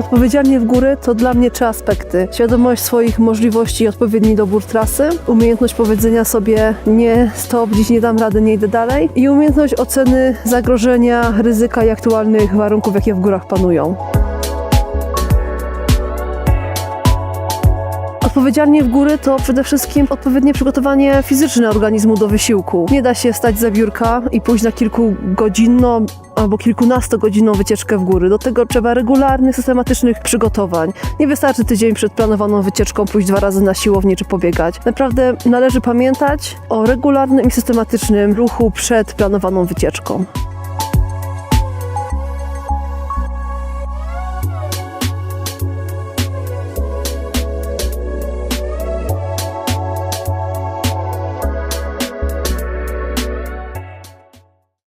Odpowiedzialnie w góry to dla mnie trzy aspekty. Świadomość swoich możliwości i odpowiedni dobór trasy, umiejętność powiedzenia sobie nie stop, dziś nie dam rady, nie idę dalej i umiejętność oceny zagrożenia, ryzyka i aktualnych warunków, jakie w górach panują. Odpowiedzialnie w góry to przede wszystkim odpowiednie przygotowanie fizyczne organizmu do wysiłku. Nie da się stać za biurka i pójść na kilkugodzinną albo kilkunastogodzinną wycieczkę w góry. Do tego trzeba regularnych, systematycznych przygotowań. Nie wystarczy tydzień przed planowaną wycieczką pójść dwa razy na siłownię czy pobiegać. Naprawdę należy pamiętać o regularnym i systematycznym ruchu przed planowaną wycieczką.